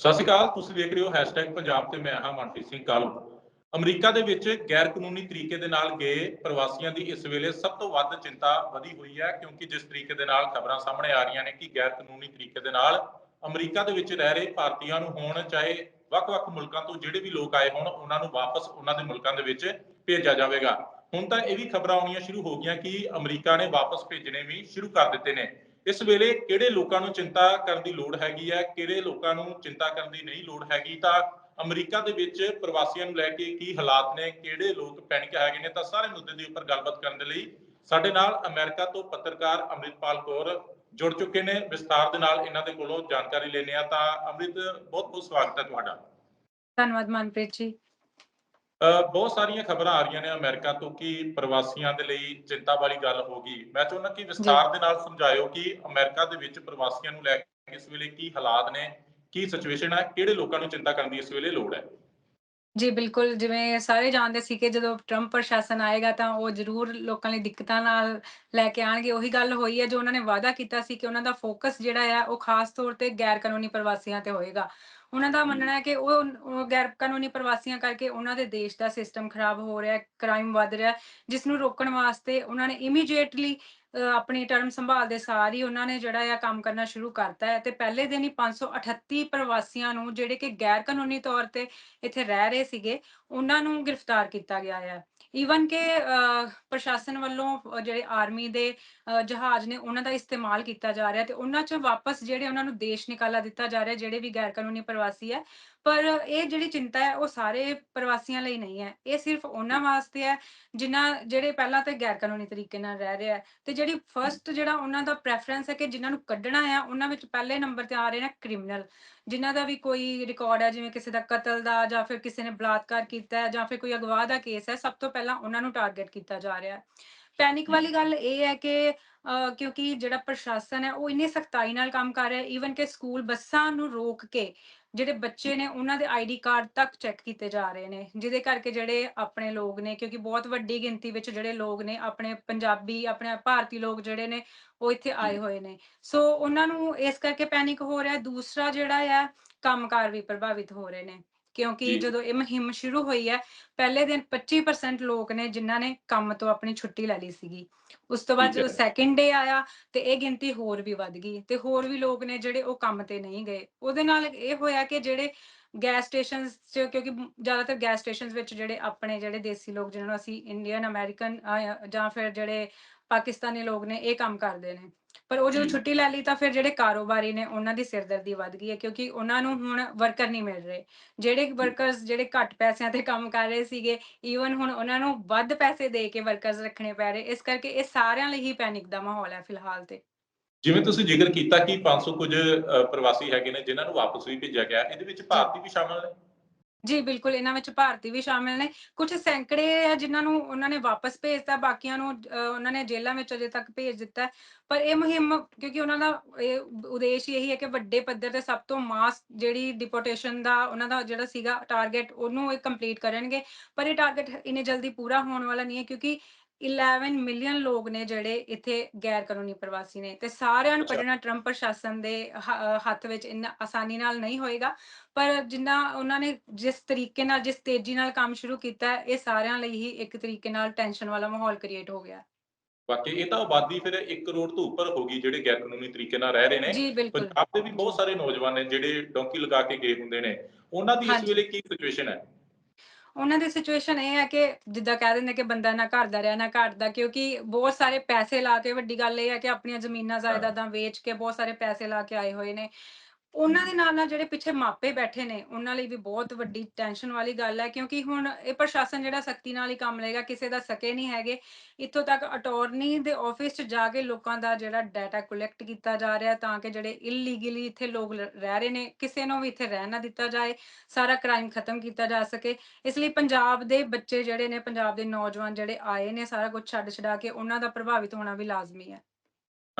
ਸਤਿ ਸ਼੍ਰੀ ਅਕਾਲ, ਤੁਸੀਂ ਵੇਖ ਰਹੇ ਹੋ #ਪੰਜਾਬ ਤੇ ਮੈਂ ਹਾਂ ਮਨਪ੍ਰੀਤ ਸਿੰਘ ਕਾਲੂ। ਅਮਰੀਕਾ ਦੇ ਵਿੱਚ ਗੈਰ ਕਾਨੂੰਨੀ ਤਰੀਕੇ ਦੇ ਨਾਲ ਗਏ ਪ੍ਰਵਾਸੀਆਂ ਦੀ ਇਸ ਵੇਲੇ ਸਭ ਤੋਂ ਵੱਧ ਚਿੰਤਾ ਵਧੀ ਹੋਈ ਹੈ, ਕਿਉਂਕਿ ਜਿਸ ਤਰੀਕੇ ਦੇ ਨਾਲ ਖਬਰਾਂ ਸਾਹਮਣੇ ਆ ਰਹੀਆਂ ਨੇ ਕਿ ਗੈਰ ਕਾਨੂੰਨੀ ਤਰੀਕੇ ਦੇ ਨਾਲ ਅਮਰੀਕਾ ਦੇ ਵਿੱਚ ਰਹਿ ਰਹੇ ਭਾਰਤੀਆਂ ਨੂੰ ਹੋਣ ਚਾਹੇ ਵੱਖ-ਵੱਖ ਮੁਲਕਾਂ ਤੋਂ ਜਿਹੜੇ ਵੀ ਲੋਕ ਆਏ ਹੋਣ, ਉਹਨਾਂ ਨੂੰ ਵਾਪਸ ਉਹਨਾਂ ਦੇ ਮੁਲਕਾਂ ਦੇ ਵਿੱਚ ਭੇਜਿਆ ਜਾਵੇਗਾ। ਹੁਣ ਤਾਂ ਇਹ ਵੀ ਖਬਰਾਂ ਆਉਣੀਆਂ ਸ਼ੁਰੂ ਹੋ ਗਈਆਂ ਕਿ ਅਮਰੀਕਾ ਨੇ ਵਾਪਸ ਭੇਜਣੇ ਵੀ ਸ਼ੁਰੂ ਕਰ ਦਿੱਤੇ ਨੇ। ਇਸ ਵੇਲੇ ਕਿਹੜੇ ਲੋਕਾਂ ਨੂੰ ਚਿੰਤਾ ਕਰਨ ਦੀ ਲੋੜ ਹੈਗੀ ਹੈ, ਕਿਹੜੇ ਲੋਕਾਂ ਨੂੰ ਚਿੰਤਾ ਕਰਨ ਦੀ ਨਹੀਂ ਲੋੜ ਹੈਗੀ, ਤਾਂ ਅਮਰੀਕਾ ਦੇ ਵਿੱਚ ਪ੍ਰਵਾਸੀਆਂ ਨੂੰ ਲੈ ਕੇ ਕੀ ਹਾਲਾਤ ਨੇ, ਕਿਹੜੇ ਲੋਕ ਪੈਨਿਕ ਹੈਗੇ ਨੇ, ਤਾਂ ਸਾਰੇ ਮੁੱਦੇ ਦੇ ਉੱਪਰ ਗੱਲਬਾਤ ਕਰਨ ਦੇ ਲਈ ਸਾਡੇ ਨਾਲ ਅਮਰੀਕਾ ਤੋਂ ਪੱਤਰਕਾਰ ਅੰਮ੍ਰਿਤਪਾਲ ਕੌਰ ਜੁੜ ਚੁੱਕੇ ਨੇ। ਵਿਸਤਾਰ ਦੇ ਨਾਲ ਇਹਨਾਂ ਦੇ ਕੋਲੋਂ ਜਾਣਕਾਰੀ ਲੈਣੇ ਆ ਤਾਂ ਅੰਮ੍ਰਿਤ ਬਹੁਤ ਬਹੁਤ ਸਵਾਗਤ ਹੈ ਤੁਹਾਡਾ। ਧੰਨਵਾਦ ਮਨਪ੍ਰੀਤ ਜੀ। ਬਹੁਤ ਸਾਰੀਆਂ ਖਬਰਾਂ ਆ ਰਹੀਆਂ ਨੇ ਅਮਰੀਕਾ ਤੋਂ ਕਿ ਪ੍ਰਵਾਸੀਆਂ ਦੇ ਲਈ ਚਿੰਤਾ ਵਾਲੀ ਗੱਲ ਹੋ ਗਈ। ਮੈਂ ਚਾਹੁੰਦਾ ਕਿ ਵਿਸਤਾਰ ਦੇ ਨਾਲ ਸਮਝਾਇਓ ਕਿ ਅਮਰੀਕਾ ਦੇ ਵਿੱਚ ਪ੍ਰਵਾਸੀਆਂ ਨੂੰ ਲੈ ਕੇ ਇਸ ਵੇਲੇ ਕੀ ਹਾਲਾਤ ਨੇ ਕੀ ਸਿਚੁਏਸ਼ਨ ਹੈ ਕਿਹੜੇ ਲੋਕਾਂ ਨੂੰ ਚਿੰਤਾ ਕਰਨ ਦੀ ਇਸ ਵੇਲੇ ਲੋੜ ਹੈ? ਜੀ ਬਿਲਕੁਲ। ਜਿਵੇਂ ਸਾਰੇ ਜਾਣਦੇ ਸੀ ਕਿ ਜਦੋਂ ਟਰੰਪ ਪ੍ਰਸ਼ਾਸਨ ਆਏਗਾ ਤਾਂ ਉਹ ਜ਼ਰੂਰ ਲੋਕਾਂ ਲਈ ਦਿੱਕਤਾਂ ਨਾਲ ਲੈ ਕੇ ਆਣਗੇ। ਉਹੀ ਗੱਲ ਹੋਈ ਹੈ ਜੋ ਉਹਨਾਂ ਨੇ ਵਾਅਦਾ ਕੀਤਾ ਸੀ ਕਿ ਉਹਨਾਂ ਦਾ ਫੋਕਸ ਜਿਹੜਾ ਆ ਉਹ ਖਾਸ ਤੌਰ ਤੇ ਗੈਰ ਕਾਨੂੰਨੀ ਪ੍ਰਵਾਸੀਆਂ ਤੇ ਹੋਏਗਾ। ਉਹਨਾਂ ਦਾ ਮੰਨਣਾ ਹੈ ਕਿ ਉਹ ਗੈਰ ਕਾਨੂੰਨੀ ਪ੍ਰਵਾਸੀਆਂ ਕਰਕੇ ਉਹਨਾਂ ਦੇ ਦੇਸ਼ ਦਾ ਸਿਸਟਮ ਖਰਾਬ ਹੋ ਰਿਹਾ ਹੈ ਕ੍ਰਾਈਮ ਵੱਧ ਰਿਹਾ ਜਿਸ ਨੂੰ ਰੋਕਣ ਵਾਸਤੇ ਉਹਨਾਂ ਨੇ ਇਮੀਡੀਏਟਲੀ ਆਪਣੀ ਟਰਮ ਸੰਭਾਲਦੇ ਸਾਰ ਹੀ ਉਹਨਾਂ ਨੇ ਜਿਹੜਾ ਆ ਕੰਮ ਕਰਨਾ ਸ਼ੁਰੂ ਕਰਤਾ ਹੈ ਤੇ ਪਹਿਲੇ ਦਿਨ ਹੀ 538 ਪ੍ਰਵਾਸੀਆਂ ਨੂੰ ਜਿਹੜੇ ਕਿ ਗੈਰ ਕਾਨੂੰਨੀ ਤੌਰ ਤੇ ਇੱਥੇ ਰਹਿ ਰਹੇ ਸੀਗੇ, ਉਹਨਾਂ ਨੂੰ ਗ੍ਰਿਫਤਾਰ ਕੀਤਾ ਗਿਆ ਹੈ। ਈਵਨ ਕਿ ਪ੍ਰਸ਼ਾਸਨ ਵੱਲੋਂ ਜਿਹੜੇ ਆਰਮੀ ਦੇ ਜਹਾਜ਼ ਨੇ ਉਹਨਾਂ ਦਾ ਇਸਤੇਮਾਲ ਕੀਤਾ ਜਾ ਰਿਹਾ ਤੇ ਉਹਨਾਂ ਚ ਵਾਪਸ ਜਿਹੜੇ ਉਹਨਾਂ ਨੂੰ ਦੇਸ਼ ਨਿਕਾਲਾ ਦਿੱਤਾ ਜਾ ਰਿਹਾ, ਜਿਹੜੇ ਵੀ ਗੈਰ ਕਾਨੂੰਨੀ ਪ੍ਰਵਾਸੀ ਹੈ, ਪਰ ਇਹ ਜਿਹੜੀ ਚਿੰਤਾ ਹੈ, ਉਹ ਸਾਰੇ ਪ੍ਰਵਾਸੀਆਂ ਲਈ ਨਹੀਂ ਹੈ। ਇਹ ਸਿਰਫ ਉਹਨਾਂ ਵਾਸਤੇ ਹੈ, ਜਿਨ੍ਹਾਂ, ਜਿਹੜੇ ਪਹਿਲਾਂ ਤੇ ਗੈਰ ਕਾਨੂੰਨੀ ਤਰੀਕੇ ਨਾਲ ਰਹਿ ਰਿਹਾ ਹੈ ਤੇ ਜਿਹੜੀ ਫਰਸਟ ਜਿਹੜਾ ਉਹਨਾਂ ਦਾ ਪ੍ਰੈਫਰੈਂਸ ਹੈ ਕਿ ਜਿਨ੍ਹਾਂ ਨੂੰ ਕੱਢਣਾ ਹੈ, ਉਹਨਾਂ ਵਿੱਚ ਪਹਿਲੇ ਨੰਬਰ ਤੇ ਆ ਰਹੇ ਨੇ ਕ੍ਰਿਮੀਨਲ ਜਿਨ੍ਹਾਂ ਦਾ ਵੀ ਕੋਈ ਰਿਕਾਰਡ ਹੈ ਜਿਵੇਂ ਕਿਸੇ ਦਾ ਕਤਲ ਦਾ ਜਾਂ ਫਿਰ ਕਿਸੇ ਨੇ ਬਲਾਤਕਾਰ ਕੀਤਾ ਹੈ ਜਾਂ ਫਿਰ ਕੋਈ ਅਗਵਾ ਦਾ ਕੇਸ ਹੈ ਸਭ ਤੋਂ ਪਹਿਲਾਂ ਉਹਨਾਂ ਨੂੰ ਟਾਰਗੇਟ ਕੀਤਾ ਜਾ ਰਿਹਾ ਹੈ। ਪੈਨਿਕ ਵਾਲੀ ਗੱਲ ਇਹ ਹੈ ਕਿ ਕਿਉਂਕਿ ਜਿਹੜਾ ਪ੍ਰਸ਼ਾਸਨ ਹੈ ਉਹ ਇੰਨੀ ਸਖਤਾਈ ਨਾਲ ਕੰਮ ਕਰ ਰਿਹਾ ਹੈ ਈਵਨ ਕਿ ਸਕੂਲ ਬੱਸਾਂ ਨੂੰ ਰੋਕ ਕੇ ਜਿਹੜੇ ਬੱਚੇ ਨੇ ਉਹਨਾਂ ਦੇ ਆਈਡੀ ਕਾਰਡ ਤੱਕ ਚੈੱਕ ਕੀਤੇ ਜਾ ਰਹੇ ਨੇ, ਜਿਹਦੇ ਕਰਕੇ ਜਿਹੜੇ ਆਪਣੇ ਲੋਕ ਨੇ, ਕਿਉਂਕਿ ਬਹੁਤ ਵੱਡੀ ਗਿਣਤੀ ਵਿੱਚ ਜਿਹੜੇ ਲੋਕ ਨੇ, ਆਪਣੇ ਪੰਜਾਬੀ, ਆਪਣੇ ਭਾਰਤੀ ਲੋਕ ਜਿਹੜੇ ਨੇ, ਉਹ ਇੱਥੇ ਆਏ ਹੋਏ ਨੇ। ਸੋ ਉਹਨਾਂ ਨੂੰ ਇਸ ਕਰਕੇ ਪੈਨਿਕ ਹੋ ਰਿਹਾ, ਦੂਸਰਾ ਜਿਹੜਾ ਆ, ਕੰਮਕਾਰ ਵੀ ਪ੍ਰਭਾਵਿਤ ਹੋ ਰਹੇ ਨੇ। ਕਿਉਂਕਿ। ਜਦੋਂ ਇਹ ਮੁਹਿੰਮ ਸ਼ੁਰੂ ਹੋਈ ਹੈ ਪਹਿਲੇ ਦਿਨ 25% ਲੋਕ ਨੇ ਜਿਨ੍ਹਾਂ ਨੇ ਕੰਮ ਤੋਂ ਆਪਣੀ ਛੁੱਟੀ ਲੈ ਲਈ ਸੀਗੀ ਉਸ ਤੋਂ ਬਾਅਦ। ਜਦੋਂ ਸੈਕਿੰਡ ਡੇ ਆਇਆ ਤੇ ਇਹ ਗਿਣਤੀ ਹੋਰ ਵੀ ਵੱਧ ਗਈ ਤੇ ਹੋਰ ਵੀ ਲੋਕ ਨੇ ਜਿਹੜੇ ਉਹ ਕੰਮ ਤੇ ਨਹੀਂ ਗਏ ਉਹਦੇ ਨਾਲ ਇਹ ਹੋਇਆ ਕਿ ਜਿਹੜੇ ਗੈਸ ਸਟੇਸ਼ਨਸ ਚ ਕਿਉਂਕਿ ਜ਼ਿਆਦਾਤਰ ਗੈਸ ਸਟੇਸ਼ਨਸ ਵਿੱਚ ਜਿਹੜੇ ਆਪਣੇ ਜਿਹੜੇ ਦੇਸੀ ਲੋਕ ਜਿਹਨਾਂ ਨੂੰ ਅਸੀਂ ਇੰਡੀਅਨ ਅਮਰੀਕਨ ਜਾਂ ਫਿਰ ਜਿਹੜੇ ਪਾਕਿਸਤਾਨੀ ਲੋਕ ਨੇ ਇਹ ਕੰਮ ਕਰਦੇ ਨੇ ਪਰ ਉਹ ਜਦੋਂ। ਛੁੱਟੀ ਲੈ ਲਈ ਤਾਂ ਫਿਰ ਜਿਹੜੇ ਕਾਰੋਬਾਰੀ ਨੇ ਉਹਨਾਂ ਦੀ ਸਿਰਦਰਦੀ ਵੱਧ ਗਈ ਹੈ ਕਿਉਂਕਿ ਉਹਨਾਂ ਨੂੰ ਹੁਣ ਵਰਕਰ ਨਹੀਂ ਮਿਲ ਰਹੇ। ਜਿਹੜੇ ਵਰਕਰਸ ਜਿਹੜੇ ਘੱਟ ਪੈਸਿਆਂ ਤੇ ਕੰਮ ਕਰ ਰਹੇ ਸੀਗੇ ਈਵਨ ਹੁਣ ਉਹਨਾਂ ਨੂੰ ਵੱਧ ਪੈਸੇ ਦੇ ਕੇ ਵਰਕਰਸ ਰੱਖਣੇ ਪੈ ਰਹੇ ਇਸ ਕਰਕੇ ਇਹ ਸਾਰਿਆਂ ਲਈ ਹੀ ਪੈਨਿਕ ਦਾ ਮਾਹੌਲ ਹੈ ਫਿਲਹਾਲ ਤੇ। ਜਿਵੇਂ ਤੁਸੀਂ ਜ਼ਿਕਰ ਕੀਤਾ ਕਿ 500 ਕੁਝ ਪ੍ਰਵਾਸੀ ਹੈਗੇ ਨੇ ਜਿਨ੍ਹਾਂ ਨੂੰ ਵਾਪਸ ਵੀ ਭੇਜਿਆ ਗਿਆ ਇਹਦੇ ਵਿੱਚ ਭਾਰਤੀ ਵੀ ਸ਼ਾਮਲ ਨੇ? ਜੀ ਬਿਲਕੁਲ ਇਹਨਾਂ ਵਿੱਚ ਭਾਰਤੀ ਵੀ ਸ਼ਾਮਿਲ ਨੇ ਕੁਝ ਸੈਂਕੜੇ ਆ ਜਿਨ੍ਹਾਂ ਨੂੰ ਉਹਨਾਂ ਨੇ ਵਾਪਸ ਭੇਜਤਾ ਬਾਕੀਆਂ ਨੂੰ ਅਹ, ਉਹਨਾਂ ਨੇ ਜੇਲ੍ਹਾਂ ਵਿੱਚ ਅਜੇ ਤੱਕ ਭੇਜ ਦਿੱਤਾ ਹੈ। ਪਰ ਇਹ ਮੁਹਿੰਮ ਕਿਉਂਕਿ ਉਹਨਾਂ ਦਾ ਇਹ ਉਦੇਸ਼ ਹੀ ਇਹੀ ਹੈ ਕਿ ਵੱਡੇ ਪੱਧਰ ਤੇ ਸਭ ਤੋਂ ਮਾਸ ਜਿਹੜੀ ਡਿਪੋਰਟੇਸ਼ਨ ਦਾ ਉਹਨਾਂ ਦਾ ਜਿਹੜਾ ਸੀਗਾ ਟਾਰਗੇਟ ਉਹਨੂੰ ਇਹ ਕੰਪਲੀਟ ਕਰਨਗੇ ਪਰ ਇਹ ਟਾਰਗੇਟ ਇੰਨੇ ਜਲਦੀ ਪੂਰਾ ਹੋਣ ਵਾਲਾ ਨਹੀਂ ਹੈ ਕਿਉਂਕਿ 11 ਮਿਲੀਅਨ ਲੋਕ ਨੇ ਜਿਹੜੇ ਇੱਥੇ ਗੈਰ ਕਾਨੂੰਨੀ ਪ੍ਰਵਾਸੀ ਨੇ ਤੇ ਸਾਰਿਆਂ ਨੂੰ। ਕੱਢਣਾ ਟਰੰਪ ਪ੍ਰਸ਼ਾਸਨ ਦੇ ਹੱਥ ਵਿੱਚ ਇੰਨਾ ਆਸਾਨੀ ਨਾਲ ਨਹੀਂ ਹੋਏਗਾ ਪਰ ਜਿੰਨਾ ਉਹਨਾਂ ਨੇ ਜਿਸ ਤਰੀਕੇ ਨਾਲ ਜਿਸ ਤੇਜ਼ੀ ਨਾਲ ਕੰਮ ਸ਼ੁਰੂ ਕੀਤਾ ਇਹ ਸਾਰਿਆਂ ਲਈ ਹੀ ਇੱਕ ਤਰੀਕੇ ਨਾਲ ਟੈਨਸ਼ਨ ਵਾਲਾ ਮਾਹੌਲ ਕ੍ਰੀਏਟ ਹੋ ਗਿਆ। ਬਾਕੀ ਇਹ ਤਾਂ ਆਬਾਦੀ ਫਿਰ 1 ਕਰੋੜ ਤੋਂ ਉੱਪਰ ਹੋ ਗਈ ਜਿਹੜੇ ਗੈਰ ਕਾਨੂੰਨੀ ਤਰੀਕੇ ਨਾਲ ਰਹਿ ਰਹੇ ਨੇ। ਪੰਜਾਬ ਦੇ ਵੀ ਬਹੁਤ ਸਾਰੇ ਨੌਜਵਾਨ ਨੇ ਜਿਹੜੇ ਡੌਂਕੀ ਲਗਾ ਕੇ ਗਏ ਹੁੰਦੇ ਨੇ। ਉਹਨਾਂ ਦੀ ਇਸ। ਵੇਲੇ ਕੀ ਸਿਚੁਏਸ਼ਨ ਹੈ? ਉਹਨਾਂ ਦੀ ਸਿਚੁਏਸ਼ਨ ਇਹ ਹੈ ਕਿ ਜਿੱਦਾਂ ਕਹਿ ਦਿੰਦੇ ਕਿ ਬੰਦਾ ਨਾ ਘਰ ਦਾ ਰਿਹਾ ਨਾ ਘਰ ਦਾ ਕਿਉਂਕਿ ਬਹੁਤ ਸਾਰੇ ਪੈਸੇ ਲਾ ਕੇ ਵੱਡੀ ਗੱਲ ਇਹ ਹੈ ਕਿ ਆਪਣੀਆਂ ਜ਼ਮੀਨਾਂ ਜਾਇਦਾਦਾਂ ਵੇਚ ਕੇ ਬਹੁਤ ਸਾਰੇ ਪੈਸੇ ਲਾ ਕੇ ਆਏ ਹੋਏ ਨੇ। ਉਹਨਾਂ ਦੇ ਨਾਲ ਨਾਲ ਜਿਹੜੇ ਪਿੱਛੇ ਮਾਪੇ ਬੈਠੇ ਨੇ, ਉਹਨਾਂ ਲਈ ਵੀ ਬਹੁਤ ਵੱਡੀ ਟੈਨਸ਼ਨ ਵਾਲੀ ਗੱਲ ਹੈ, ਕਿਉਂਕਿ ਹੁਣ ਇਹ ਪ੍ਰਸ਼ਾਸਨ ਜਿਹੜਾ ਸਖਤੀ ਨਾਲ ਹੀ ਕੰਮ ਲਏਗਾ, ਕਿਸੇ ਦਾ ਸਕੇ ਨਹੀਂ ਹੈਗੇ। ਇੱਥੋਂ ਤੱਕ ਅਟਾਰਨੀ ਦੇ ਆਫਿਸ 'ਚ ਜਾ ਕੇ ਲੋਕਾਂ ਦਾ ਜਿਹੜਾ ਡਾਟਾ ਕਲੈਕਟ ਕੀਤਾ ਜਾ ਰਿਹਾ, ਤਾਂ ਕਿ ਜਿਹੜੇ ਇਲੀਗਲੀ ਇੱਥੇ ਲੋਕ ਰਹਿ ਰਹੇ ਨੇ, ਕਿਸੇ ਨੂੰ ਵੀ ਇੱਥੇ ਰਹਿਣ ਨਾ ਦਿੱਤਾ ਜਾਏ, ਸਾਰਾ ਕ੍ਰਾਈਮ ਖਤਮ ਕੀਤਾ ਜਾ ਸਕੇ। ਇਸ ਲਈ ਪੰਜਾਬ ਦੇ ਬੱਚੇ ਜਿਹੜੇ ਨੇ, ਪੰਜਾਬ ਦੇ ਨੌਜਵਾਨ ਜਿਹੜੇ ਆਏ ਨੇ, ਸਾਰਾ ਕੁਝ ਛੱਡ ਛਡਾ ਕੇ ਉਹਨਾਂ ਦਾ ਪ੍ਰਭਾਵਿਤ ਹੋਣਾ ਵੀ ਲਾਜ਼ਮੀ ਹੈ।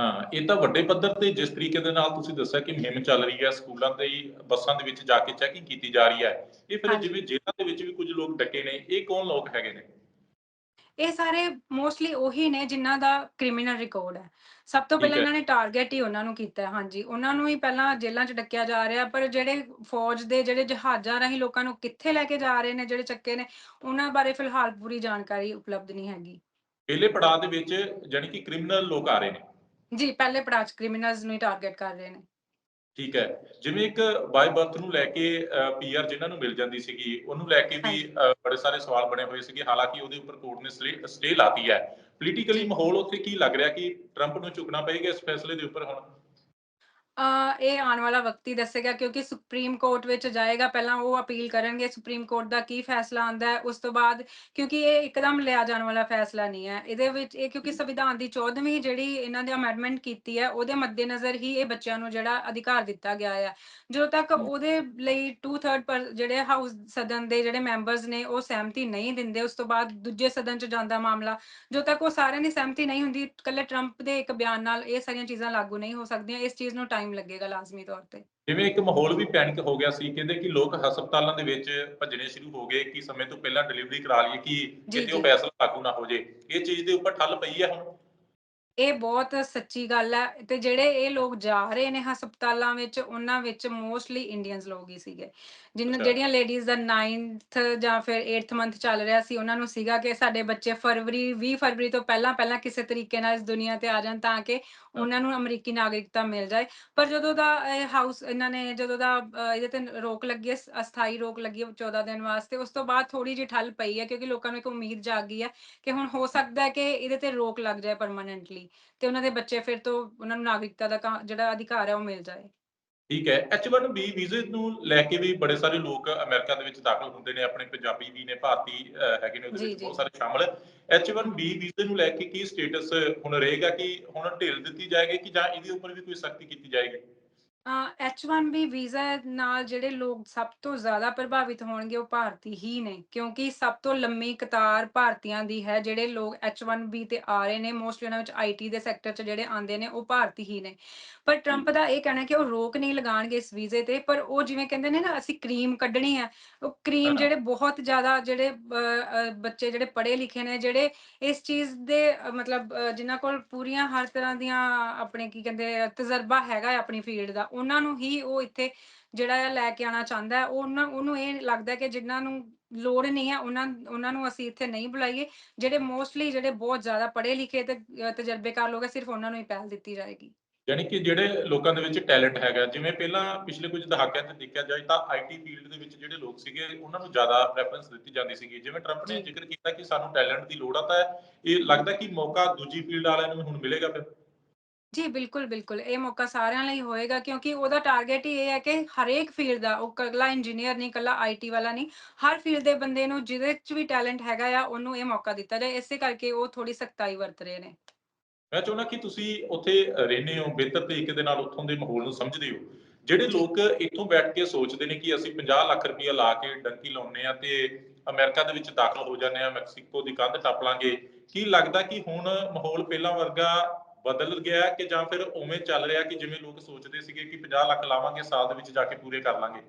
ਹਾਂ ਇਹ ਤਾਂ ਵੱਡੇ ਪੱਧਰ ਤੇ ਜਿਸ ਤਰੀਕੇ ਦੇ ਨਾਲ ਤੁਸੀਂ ਦੱਸਿਆ ਕਿ ਮੁਹਿੰਮ ਚੱਲ ਰਹੀ ਹੈ ਸਕੂਲਾਂ ਤੇ ਬੱਸਾਂ ਦੇ ਵਿੱਚ ਜਾ ਕੇ ਚੈਕਿੰਗ ਕੀਤੀ ਜਾ ਰਹੀ ਹੈ। ਇਹ ਫਿਰ। ਜਿਵੇਂ ਜੇਲ੍ਹਾਂ ਦੇ ਵਿੱਚ ਵੀ ਕੁਝ ਲੋਕ ਡੱਕੇ ਨੇ ਇਹ ਕੌਣ ਲੋਕ ਹੈਗੇ ਨੇ? ਇਹ ਸਾਰੇ ਮੋਸਟਲੀ ਉਹੀ ਨੇ ਜਿਨ੍ਹਾਂ ਦਾ ਕ੍ਰਿਮੀਨਲ ਰਿਕਾਰਡ ਹੈ। ਸਭ ਤੋਂ ਪਹਿਲਾਂ। ਇਹਨਾਂ ਨੇ ਟਾਰਗੇਟ ਹੀ ਉਹਨਾਂ ਨੂੰ ਕੀਤਾ ਹੈ ਹਾਂਜੀ। ਉਹਨਾਂ ਨੂੰ ਹੀ ਪਹਿਲਾਂ ਜੇਲ੍ਹਾਂ 'ਚ ਡੱਕਿਆ ਜਾ ਰਿਹਾ ਪਰ ਜਿਹੜੇ ਫੌਜ ਦੇ ਜਿਹੜੇ ਜਹਾਜ਼ਾਂ ਰਾਹੀਂ ਲੋਕਾਂ ਨੂੰ ਕਿੱਥੇ ਲੈ ਕੇ ਜਾ ਰਹੇ ਨੇ ਜਿਹੜੇ ਚੱਕੇ ਨੇ ਉਹਨਾਂ ਬਾਰੇ ਫਿਲਹਾਲ ਪੂਰੀ ਜਾਣਕਾਰੀ ਉਪਲਬਧ ਨਹੀਂ ਹੈਗੀ। ਪਹਿਲੇ ਪੜਾਅ ਦੇ ਵਿੱਚ ਜਾਨੀ ਕਿ ਕ੍ਰਿਮੀਨਲ ਲੋਕ ਆ ਰਹੇ ਨੇ। ਜੀ ਪਹਿਲੇ ਪੜਾਅ 'ਚ ਕ੍ਰਿਮੀਨਲਸ ਨੂੰ ਹੀ ਟਾਰਗੇਟ ਕਰ ਰਹੇ ਨੇ। ਠੀਕ ਹੈ। ਜਿਵੇਂ ਇੱਕ ਬਾਈ ਬਰਥ ਨੂੰ ਲੈ ਕੇ ਪੀਆਰ ਜਿਨ੍ਹਾਂ ਨੂੰ ਮਿਲ ਜਾਂਦੀ ਸੀਗੀ ਉਹਨੂੰ ਲੈ ਕੇ ਵੀ ਬੜੇ ਸਾਰੇ ਸਵਾਲ ਬਣੇ ਹੋਏ ਸੀਗੇ। ਹਾਲਾਂਕਿ ਉਹਦੇ ਉੱਪਰ ਕੋਰਟ ਨੇ ਸਟੇ ਲਾਤੀ ਹੈ। ਪੋਲੀਟੀਕਲੀ। ਮਾਹੌਲ ਉੱਥੇ ਕੀ ਲੱਗ ਰਿਹਾ ਕਿ ਟਰੰਪ ਨੂੰ ਝੁਕਣਾ ਪਏਗਾ ਇਸ ਫੈਸਲੇ ਦੇ ਉੱਪਰ ਹੁਣ? ਇਹ ਆਉਣ ਵਾਲਾ ਵਕਤ ਹੀ ਦੱਸੇਗਾ ਕਿਉਂਕਿ ਸੁਪਰੀਮ ਕੋਰਟ ਵਿੱਚ ਜਾਏਗਾ ਪਹਿਲਾਂ ਉਹ ਅਪੀਲ ਕਰਨਗੇ ਸੁਪਰੀਮ ਕੋਰਟ ਦਾ ਕੀ ਫੈਸਲਾ ਆਉਂਦਾ ਹੈ ਉਸ ਤੋਂ ਬਾਅਦ ਕਿਉਂਕਿ ਇਹ ਇੱਕਦਮ ਲਿਆ ਜਾਣ ਵਾਲਾ ਫੈਸਲਾ ਨਹੀਂ ਹੈ ਇਹਦੇ ਵਿੱਚ ਇਹ ਕਿਉਂਕਿ ਸੰਵਿਧਾਨ ਦੀ 14ਵੀਂ ਜਿਹੜੀ ਇਹਨਾਂ ਦੇ ਅਮੈਂਡਮੈਂਟ ਕੀਤੀ ਹੈ ਉਹਦੇ ਮੱਦੇਨਜ਼ਰ ਹੀ ਇਹ ਬੱਚਿਆਂ ਨੂੰ ਜਿਹੜਾ ਅਧਿਕਾਰ ਦਿੱਤਾ ਗਿਆ ਹੈ ਜਦੋਂ ਤੱਕ। ਉਹਦੇ ਲਈ 2/3 ਪਰ ਜਿਹੜੇ ਹਾਊਸ ਸਦਨ ਦੇ ਜਿਹੜੇ ਮੈਂਬਰਸ ਨੇ ਉਹ ਸਹਿਮਤੀ ਨਹੀਂ ਦਿੰਦੇ ਉਸ ਤੋਂ ਬਾਅਦ ਦੂਜੇ ਸਦਨ 'ਚ ਜਾਂਦਾ ਮਾਮਲਾ ਜਦੋਂ ਤੱਕ ਉਹ ਸਾਰਿਆਂ ਦੀ ਸਹਿਮਤੀ ਨਹੀਂ ਹੁੰਦੀ ਇਕੱਲੇ ਟਰੰਪ ਦੇ ਇੱਕ ਬਿਆਨ ਨਾਲ ਇਹ ਸਾਰੀਆਂ ਚੀਜ਼ਾਂ ਲਾਗੂ ਨਹੀਂ ਹੋ ਸਕਦੀਆਂ ਇਸ ਚੀਜ਼ ਨੂੰ ਟਾਈਮ ਲੱਗੇਗਾ ਲਾਜ਼ਮੀ ਤੌਰ ਤੇ। ਜਿਵੇਂ ਇੱਕ ਮਾਹੌਲ ਵੀ ਪੈਨਿਕ ਹੋ ਗਿਆ ਸੀ ਕਹਿੰਦੇ ਕਿ ਲੋਕ ਹਸਪਤਾਲਾਂ ਦੇ ਵਿੱਚ ਭੱਜਣੇ ਸ਼ੁਰੂ ਹੋ ਗਏ ਕਿ ਸਮੇਂ ਤੋਂ ਪਹਿਲਾਂ ਡਿਲੀਵਰੀ ਕਰਾ ਲਈਏ ਕਿ ਕਿਤੇ ਉਹ। ਫੈਸਲਾ ਲਾਗੂ ਨਾ ਹੋ ਜੇ। ਇਹ ਚੀਜ਼ ਦੇ ਉੱਪਰ ਠੱਲ ਪਈ ਹੈ ਹੁਣ। ਇਹ ਬਹੁਤ ਸੱਚੀ ਗੱਲ ਹੈ ਤੇ ਜਿਹੜੇ ਇਹ ਲੋਕ ਜਾ ਰਹੇ ਨੇ ਹਸਪਤਾਲਾਂ ਵਿੱਚ ਉਹਨਾਂ ਵਿੱਚ ਮੋਸਟਲੀ ਇੰਡੀਅਨਸ ਲੋਕ ਹੀ ਸੀਗੇ। ਜਿਨ ਅੱਛਾ। ਜਿਹੜੀਆਂ ਲੇਡੀਜ਼ ਦਾ 9th ਜਾਂ ਫਿਰ 8th ਮੰਥ ਚੱਲ ਰਿਹਾ ਸੀ ਉਹਨਾਂ ਨੂੰ ਸੀਗਾ ਕਿ ਸਾਡੇ ਬੱਚੇ ਫਰਵਰੀ 20 ਫਰਵਰੀ ਤੋਂ ਪਹਿਲਾਂ ਪਹਿਲਾਂ ਕਿਸੇ ਤਰੀਕੇ ਨਾਲ ਇਸ ਦੁਨੀਆ ਤੇ ਆ ਜਾਣ ਤਾਂ ਕਿ ਉਹਨਾਂ ਨੂੰ ਅਮਰੀਕੀ ਨਾਗਰਿਕਤਾ ਮਿਲ ਜਾਏ। ਪਰ ਜਦੋਂ ਦਾ ਇਹ ਹਾਊਸ ਇਹਨਾਂ ਨੇ ਜਦੋਂ ਦਾ ਇਹਦੇ ਤੇ ਰੋਕ ਲੱਗੀ ਹੈ ਅਸਥਾਈ ਰੋਕ ਲੱਗੀ ਹੈ 14 ਦਿਨ ਵਾਸਤੇ ਉਸ ਤੋਂ ਬਾਅਦ ਥੋੜੀ ਜਿਹੀ ਠੱਲ ਪਈ ਹੈ ਕਿਉਂਕਿ ਲੋਕਾਂ ਨੂੰ ਇੱਕ ਉਮੀਦ ਜਾਗ ਗਈ ਹੈ ਕਿ ਹੁਣ ਹੋ ਸਕਦਾ ਹੈ ਕਿ ਇਹਦੇ ਤੇ ਰੋਕ ਲੱਗ ਜਾਏ ਪਰਮਾਨੈਂਟਲੀ ਤੇ ਉਹਨਾਂ ਦੇ ਬੱਚੇ ਫਿਰ ਤੋਂ ਉਹਨਾਂ ਨੂੰ ਨਾਗਰਿਕਤਾ ਦਾ ਕਾ- ਜਿਹੜਾ ਅਧਿਕਾਰ ਹੈ ਉਹ ਮਿਲ ਜਾਏ। ਠੀਕ ਹੈ H1B ਵੀਜ਼ੇ ਨੂੰ ਲੈ ਕੇ ਵੀ ਬੜੇ ਸਾਰੇ ਲੋਕ ਅਮਰੀਕਾ ਦੇ ਵਿੱਚ ਦਾਖਲ ਹੁੰਦੇ ਨੇ ਆਪਣੇ ਪੰਜਾਬੀ ਵੀ ਨੇ ਭਾਰਤੀ ਅਹ, ਹੈਗੇ ਨੇ ਉਹਦੇ ਜੀ, ਵਿੱਚ ਜੀ। ਬਹੁਤ ਸਾਰੇ ਸ਼ਾਮਲ। H1B ਵੀਜ਼ੇ ਨੂੰ ਲੈ ਕੇ ਕੀ ਸਟੇਟਸ ਹੁਣ ਰਹੇਗਾ ਕਿ ਹੁਣ ਢਿੱਲ ਦਿੱਤੀ ਜਾਏਗੀ ਕਿ ਜਾਂ ਇਹਦੇ ਉੱਪਰ ਵੀ ਕੋਈ ਸਖਤੀ ਕੀਤੀ ਜਾਏਗੀ? H1B ਵੀਜ਼ਾ ਨਾਲ ਜਿਹੜੇ ਲੋਕ ਸਭ ਤੋਂ ਜ਼ਿਆਦਾ ਪ੍ਰਭਾਵਿਤ ਹੋਣਗੇ ਉਹ ਭਾਰਤੀ ਹੀ ਨੇ ਕਿਉਂਕਿ ਸਭ ਤੋਂ ਲੰਮੀ ਕਤਾਰ ਭਾਰਤੀਆਂ ਦੀ ਹੈ ਜਿਹੜੇ ਲੋਕ H1B ਤੇ ਆ ਰਹੇ ਨੇ ਮੋਸਟਲੀ ਉਹਨਾਂ ਵਿੱਚ ਆਈਟੀ ਦੇ ਸੈਕਟਰ 'ਚ ਜਿਹੜੇ ਆਉਂਦੇ ਨੇ ਉਹ ਭਾਰਤੀ ਹੀ ਨੇ ਪਰ ਟਰੰਪ ਦਾ ਇਹ ਕਹਿਣਾ ਕਿ ਉਹ ਰੋਕ ਨਹੀਂ ਲਗਾਉਣਗੇ ਇਸ ਵੀਜ਼ੇ ਤੇ ਪਰ ਉਹ ਜਿਵੇਂ ਕਹਿੰਦੇ ਨੇ ਨਾ ਅਸੀਂ ਕਰੀਮ ਕੱਢਣੀ ਹੈ ਉਹ ਕਰੀਮ। ਜਿਹੜੇ ਬਹੁਤ ਜ਼ਿਆਦਾ ਜਿਹੜੇ ਬੱਚੇ ਜਿਹੜੇ ਪੜ੍ਹੇ ਲਿਖੇ ਨੇ ਜਿਹੜੇ ਇਸ ਚੀਜ਼ ਦੇ ਮਤਲਬ ਜਿਨ੍ਹਾਂ ਕੋਲ ਪੂਰੀਆਂ ਹਰ ਤਰ੍ਹਾਂ ਦੀਆਂ ਆਪਣੇ ਕੀ ਕਹਿੰਦੇ ਤਜਰਬਾ ਹੈਗਾ ਆਪਣੀ ਫੀਲਡ ਦਾ ਉਹਨਾਂ ਨੂੰ ਹੀ ਉਹ ਇੱਥੇ ਜਿਹੜਾ ਹੈ ਲੈ ਕੇ ਆਉਣਾ ਚਾਹੁੰਦਾ ਹੈ ਉਹ ਉਹਨਾਂ ਉਹਨੂੰ ਇਹ ਲੱਗਦਾ ਕਿ ਜਿਨ੍ਹਾਂ ਨੂੰ ਲੋੜ ਨਹੀਂ ਹੈ ਉਹਨਾਂ ਉਹਨਾਂ ਨੂੰ ਅਸੀਂ ਇੱਥੇ ਨਹੀਂ ਬੁਲਾਈਏ ਜਿਹੜੇ ਮੋਸਟਲੀ ਜਿਹੜੇ ਬਹੁਤ ਜ਼ਿਆਦਾ ਪੜ੍ਹੇ ਲਿਖੇ ਤੇ ਤਜਰਬੇਕਾਰ ਲੋਕ ਹੈ ਸਿਰਫ ਉਹਨਾਂ ਨੂੰ ਹੀ ਪਹਿਲ ਦਿੱਤੀ ਜਾਏਗੀ। ਯਾਨੀ ਕਿ ਜਿਹੜੇ ਲੋਕਾਂ ਦੇ ਵਿੱਚ ਟੈਲੈਂਟ ਹੈਗਾ ਜਿਵੇਂ ਪਹਿਲਾਂ ਪਿਛਲੇ ਕੁਝ ਦਹਾਕਿਆਂ 'ਚ ਦੇਖਿਆ ਜਾਏ ਤਾਂ ਆਈਟੀ ਫੀਲਡ ਦੇ ਵਿੱਚ ਜਿਹੜੇ ਲੋਕ ਸੀਗੇ ਉਹਨਾਂ ਨੂੰ ਜ਼ਿਆਦਾ ਪ੍ਰੈਫਰੈਂਸ ਦਿੱਤੀ ਜਾਂਦੀ ਸੀਗੀ। ਜਿਵੇਂ ਟਰੰਪ ਨੇ। ਜ਼ਿਕਰ ਕੀਤਾ ਕਿ ਸਾਨੂੰ ਟੈਲੈਂਟ ਦੀ ਲੋੜ ਆ ਤਾਂ ਇਹ ਲੱਗਦਾ ਕਿ ਮੌਕਾ ਦੂਜੀ ਫੀਲਡ ਵਾਲਿਆਂ ਨੂੰ ਹੁਣ ਮਿਲੇਗਾ ਫਿਰ। ਜੀ ਬਿਲਕੁਲ ਬਿਲਕੁਲ। ਇਹ ਮੌਕਾ ਸਾਰਿਆਂ ਲਈ ਹੋਏਗਾ ਕਿਉਂਕਿ ਉਹਦਾ ਟਾਰਗੇਟ ਹੀ ਇਹ ਹੈ ਕਿ ਹਰੇਕ ਫੀਲਡ ਦਾ ਉਹ ਇਕੱਲਾ ਇੰਜੀਨੀਅਰ ਨਹੀਂ ਇਕੱਲਾ ਆਈਟੀ ਵਾਲਾ ਨਹੀਂ ਹਰ ਫੀਲਡ ਦੇ ਬੰਦੇ ਨੂੰ ਜਿਹਦੇ 'ਚ ਵੀ ਟੈਲੈਂਟ ਹੈਗਾ ਆ ਉਹਨੂੰ ਇਹ ਮੌਕਾ ਦਿੱਤਾ ਜਾਏ। ਇਸੇ ਕਰਕੇ ਉਹ ਥੋੜੀ ਸਖਤਾਈ ਵਰਤ ਰਹੇ ਨੇ। ਮੈਂ ਚਾਹੁੰਦਾ ਕਿ ਤੁਸੀਂ ਉੱਥੇ ਰਹਿੰਦੇ ਹੋ ਬਿਹਤਰ ਤਰੀਕੇ ਦੇ ਨਾਲ ਉੱਥੋਂ ਦੇ ਮਾਹੌਲ ਨੂੰ ਸਮਝਦੇ ਹੋ। ਜਿਹੜੇ ਜੀ। ਲੋਕ ਇੱਥੋਂ ਬੈਠ ਕੇ ਸੋਚਦੇ ਨੇ ਕਿ ਅਸੀਂ 50 ਲੱਖ ਰੁਪਇਆ ਲਾ ਕੇ ਡੰਕੀ ਲਾਉਨੇ ਆ ਤੇ ਅਮਰੀਕਾ ਦੇ ਵਿੱਚ ਦਾਖਲ ਹੋ ਜਾਂਦੇ ਆ ਮੈਕਸੀਕੋ ਦੀ ਕੰਧ ਟੱਪ ਲਾਂਗੇ ਕੀ ਲੱਗਦਾ ਕਿ ਹੁਣ ਮਾਹੌਲ ਪਹਿਲਾਂ ਵਰਗਾ ਬਦਲ ਗਿਆ ਕਿ ਜਾਂ ਫਿਰ ਉਵੇਂ ਚੱਲ ਰਿਹਾ ਕਿ ਜਿਵੇਂ ਲੋਕ ਸੋਚਦੇ ਸੀਗੇ ਕਿ 50 ਲੱਖ ਲਾਵਾਂਗੇ, ਸਾਲ ਦੇ ਵਿੱਚ ਜਾ ਕੇ ਪੂਰੇ ਕਰ ਲਾਂਗੇ?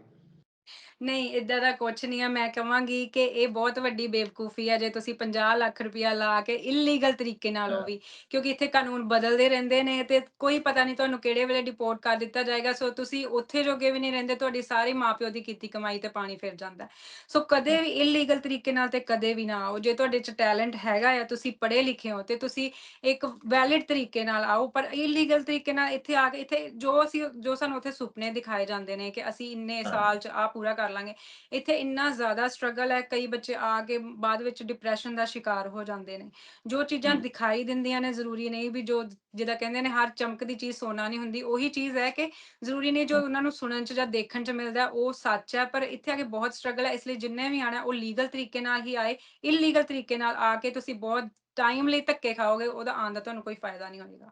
ਨਹੀਂ ਇਦਾਂ ਦਾ ਕੁਝ ਨਹੀਂ ਹੈ ਮੈਂ ਕਹਾਂਗੀ ਕਿ ਇਹ ਬਹੁਤ ਵੱਡੀ ਬੇਵਕੂਫੀ ਹੈ ਜੇ ਤੁਸੀਂ 50 ਲੱਖ ਰੁਪਇਆ ਲਾ ਕੇ ਇਲੀਗਲ ਤਰੀਕੇ ਨਾਲ ਉਹ ਹਾਂ। ਵੀ ਕਿਉਂਕਿ ਇੱਥੇ ਕਾਨੂੰਨ ਬਦਲਦੇ ਰਹਿੰਦੇ ਨੇ ਤੇ ਕੋਈ ਪਤਾ ਨਹੀਂ ਤੁਹਾਨੂੰ ਕਿਹੜੇ ਵੇਲੇ ਡਿਪੋਰਟ ਕਰ ਦਿੱਤਾ ਜਾਏਗਾ ਸੋ ਤੁਸੀਂ ਉੱਥੇ ਜੋਗੇ ਵੀ ਨਹੀਂ ਰਹਿੰਦੇ ਤੁਹਾਡੀ ਸਾਰੀ ਮਾਪਿਓ ਦੀ ਕੀਤੀ ਕਮਾਈ ਤੇ ਪਾਣੀ ਫਿਰ ਜਾਂਦਾ। ਸੋ ਕਦੇ ਵੀ ਇਲੀਗਲ ਤਰੀਕੇ ਨਾਲ ਤੇ ਕਦੇ ਵੀ ਨਾ ਆਓ ਜੇ ਤੁਹਾਡੇ ਚ ਟੈਲੈਂਟ ਹੈਗਾ ਆ ਤੁਸੀਂ ਪੜ੍ਹੇ ਲਿਖੇ ਹੋ ਤੇ ਤੁਸੀਂ ਇੱਕ ਵੈਲਿਡ ਤਰੀਕੇ ਨਾਲ ਆਓ ਪਰ ਇਲੀਗਲ ਤਰੀਕੇ ਨਾਲ ਇੱਥੇ ਆ ਕੇ ਇੱਥੇ ਜੋ ਅਸੀਂ ਜੋ ਸਾਨੂੰ ਉੱਥੇ ਸੁਪਨੇ ਦਿਖਾਏ ਜਾਂਦੇ ਨੇ ਕਿ ਅਸੀਂ ਇੰਨੇ। ਸਾਲ ਚ ਆ ਪੂਰਾ ਕਰ ਲਾਂਗੇ। ਇੱਥੇ ਇੰਨਾ ਜ਼ਿਆਦਾ ਸਟਰਗਲ ਹੈ ਕਈ ਬੱਚੇ ਆ ਕੇ ਬਾਅਦ ਵਿੱਚ ਡਿਪਰੈਸ਼ਨ ਦਾ ਸ਼ਿਕਾਰ ਹੋ ਜਾਂਦੇ ਨੇ। ਜੋ ਚੀਜ਼ਾਂ। ਦਿਖਾਈ ਦਿੰਦੀਆਂ ਨੇ ਜ਼ਰੂਰੀ ਨਹੀਂ ਵੀ ਜੋ ਜਿਹਦਾ ਕਹਿੰਦੇ ਨੇ ਹਰ ਚਮਕਦੀ ਚੀਜ਼ ਸੋਨਾ ਨਹੀਂ ਹੁੰਦੀ ਉਹੀ ਚੀਜ਼ ਹੈ ਕਿ ਜ਼ਰੂਰੀ ਨਹੀਂ ਜੋ ਉਹਨਾਂ ਨੂੰ ਸੁਣਨ ਚ ਜਾਂ ਦੇਖਣ ਚ ਮਿਲਦਾ ਉਹ ਸੱਚ ਹੈ। ਪਰ ਇੱਥੇ ਆ ਕੇ ਬਹੁਤ ਸਟਰਗਲ ਹੈ ਇਸ ਲਈ ਜਿੰਨੇ ਵੀ ਆਣਾ ਉਹ ਲੀਗਲ ਤਰੀਕੇ ਨਾਲ ਹੀ ਆਏ। ਇਲੀਗਲ ਤਰੀਕੇ ਨਾਲ ਆ ਕੇ ਤੁਸੀਂ ਬਹੁਤ ਟਾਈਮ ਲਈ ਧੱਕੇ ਖਾਓਗੇ ਉਹਦਾ ਆਉਣ ਦਾ ਤੁਹਾਨੂੰ ਕੋਈ ਫਾਇਦਾ ਨਹੀਂ ਹੋਏਗਾ।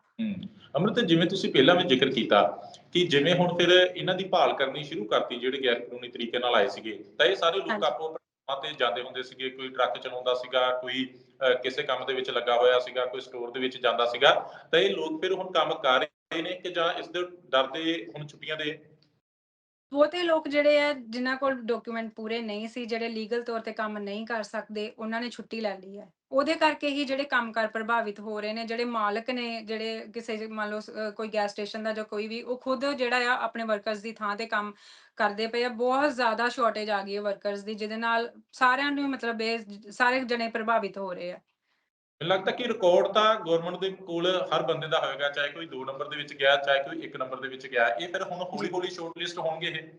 ਅਮਰਿਤ ਜਿਵੇਂ ਤੁਸੀਂ ਪਹਿਲਾਂ ਵੀ ਜ਼ਿਕਰ ਕੀਤਾ ਕਿ ਜਿਵੇਂ ਹੁਣ ਫਿਰ ਇਹਨਾਂ ਦੀ ਭਾਲ ਕਰਨੀ ਸ਼ੁਰੂ ਕਰਤੀ ਜਿਹੜੇ ਗੈਰ ਕਾਨੂੰਨੀ ਤਰੀਕੇ ਨਾਲ ਆਏ ਸੀਗੇ ਤਾਂ ਇਹ ਸਾਰੇ ਲੋਕ। ਆਪੋ ਤੇ ਜਾਂਦੇ ਹੁੰਦੇ ਸੀਗੇ ਕੋਈ ਟਰੱਕ ਚਲਾਉਂਦਾ ਸੀਗਾ ਕੋਈ ਕਿਸੇ ਕੰਮ ਦੇ ਵਿੱਚ ਲੱਗਾ ਹੋਇਆ ਸੀਗਾ ਕੋਈ ਸਟੋਰ ਦੇ ਵਿੱਚ ਜਾਂਦਾ ਸੀਗਾ ਤਾਂ ਇਹ ਲੋਕ ਫਿਰ ਹੁਣ ਕੰਮ ਕਰ ਰਹੇ ਨੇ ਕਿ ਜਾਂ ਇਸ ਦੇ ਡਰ ਦੇ ਹੁਣ ਛੁੱਟੀਆਂ ਦੇ? ਬਹੁਤੇ ਲੋਕ ਜਿਹੜੇ ਆ ਜਿਨ੍ਹਾਂ ਕੋਲ ਡਾਕੂਮੈਂਟ ਪੂਰੇ ਨਹੀਂ ਸੀ ਜਿਹੜੇ ਲੀਗਲ ਤੌਰ ਤੇ ਕੰਮ ਨਹੀਂ ਕਰ ਸਕਦੇ ਉਹਨਾਂ ਨੇ ਛੁੱਟੀ ਲੈ ਲਈ ਹੈ। ਉਹਦੇ ਕਰਕੇ ਹੀ ਜਿਹੜੇ ਕੰਮਕਾਰ ਪ੍ਰਭਾਵਿਤ ਹੋ ਰਹੇ ਨੇ, ਜਿਹੜੇ ਮਾਲਕ ਨੇ, ਜਿਹੜੇ ਕਿਸੇ ਜੇ, ਮੰਨ ਲਓ ਸ- ਅਹ ਕੋਈ ਗੈਸ ਸਟੇਸ਼ਨ ਦਾ ਜਾਂ ਕੋਈ ਵੀ, ਉਹ ਖੁਦ ਜਿਹੜਾ ਆ ਆਪਣੇ ਵਰਕਰਸ ਦੀ ਥਾਂ ਤੇ ਕੰਮ ਕਰਦੇ ਪਏ ਆ। ਬਹੁਤ ਜ਼ਿਆਦਾ ਸ਼ਾਰਟੇਜ ਆ ਗਈ ਹੈ ਵਰਕਰਸ ਦੀ, ਜਿਹਦੇ ਨਾਲ ਸਾਰਿਆਂ ਨੂੰ ਮਤਲਬ ਇਹ ਸਾਰੇ ਜਣੇ ਪ੍ਰਭਾਵਿਤ ਹੋ ਰਹੇ ਆ। ਮੈਨੂੰ ਲੱਗਦਾ ਕਿ ਰਿਕਾਰਡ ਤਾਂ ਗਵਰਨਮੈਂਟ ਦੇ ਕੋਲ ਹਰ ਬੰਦੇ ਦਾ ਹੋਏਗਾ, ਚਾਹੇ ਕੋਈ 2 ਨੰਬਰ ਦੇ ਵਿੱਚ ਗਿਆ, ਚਾਹੇ ਕੋਈ 1 ਨੰਬਰ ਦੇ ਵਿੱਚ ਗਿਆ। ਇਹ ਫਿਰ ਹੁਣ ਹੌਲੀ ਹੌਲੀ ਸ਼ਾਰਟ ਲਿਸਟ ਹੋਣਗੇ ਇਹ।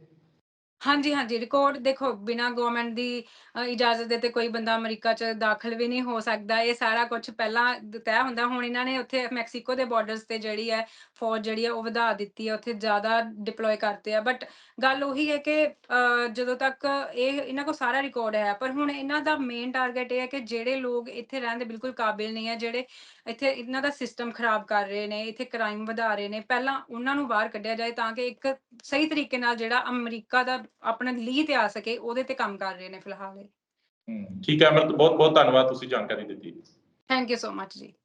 ਹਾਂਜੀ ਹਾਂਜੀ ਰਿਕਾਰਡ ਦੇਖੋ ਬਿਨਾਂ ਗਵਰਨਮੈਂਟ ਦੀ ਅ, ਇਜਾਜ਼ਤ ਦੇ ਤੇ ਕੋਈ ਬੰਦਾ ਅਮਰੀਕਾ ਚ ਦਾਖਲ ਵੀ ਨਹੀਂ ਹੋ ਸਕਦਾ। ਇਹ ਸਾਰਾ ਕੁਛ ਪਹਿਲਾਂ ਦ- ਤੈਅ ਹੁੰਦਾ ਹੁਣ ਇਹਨਾਂ ਨੇ ਉੱਥੇ ਮੈਕਸੀਕੋ ਦੇ ਬਾਰਡਰਸ ਤੇ ਜਿਹੜੀ ਹੈ ਫੌਜ ਜਿਹੜੀ ਹੈ ਉਹ ਵਧਾ ਦਿੱਤੀ ਹੈ ਉੱਥੇ ਜ਼ਿਆਦਾ ਡਿਪਲੋਏ ਕਰਤੇ ਆ। ਬਟ ਗੱਲ ਉਹੀ ਹੈ ਕਿ ਅ, ਜਦੋਂ ਤੱਕ ਇਹ ਇਹਨਾਂ ਕੋਲ ਸਾਰਾ ਰਿਕਾਰਡ ਹੈ ਪਰ ਹੁਣ ਇਹਨਾਂ ਦਾ ਮੇਨ ਟਾਰਗੇਟ ਇਹ ਹੈ ਕਿ ਜਿਹੜੇ ਲੋਕ ਇੱਥੇ ਰਹਿਣ ਦੇ ਬਿਲਕੁਲ ਕਾਬਿਲ ਨਹੀਂ ਹੈ ਜਿਹੜੇ ਇੱਥੇ ਇਹਨਾਂ ਦਾ ਸਿਸਟਮ ਖਰਾਬ ਕਰ ਰਹੇ ਨੇ ਇੱਥੇ ਕ੍ਰਾਈਮ ਵਧਾ ਰਹੇ ਨੇ ਪਹਿਲਾਂ ਉਹਨਾਂ ਨੂੰ ਬਾਹਰ ਕੱਢਿਆ ਜਾਏ ਤਾਂ ਕਿ ਇੱਕ ਸਹੀ ਤਰੀਕੇ ਨਾਲ ਜਿਹੜਾ ਅਮਰੀਕਾ ਦਾ ਆਪਣੇ ਲੀ ਤੇ ਆ ਸਕੇ ਉਹਦੇ ਤੇ ਕੰਮ ਕਰ ਰਹੇ ਨੇ ਫਿਲਹਾਲ ਇਹ। ਠੀਕ ਹੈ ਅਮਰਤ ਬਹੁਤ ਬਹੁਤ ਧੰਨਵਾਦ ਤੁਸੀਂ ਜਾਣਕਾਰੀ ਦਿੱਤੀ। ਥੈਂਕ ਯੂ ਸੋ ਮਚ ਜੀ।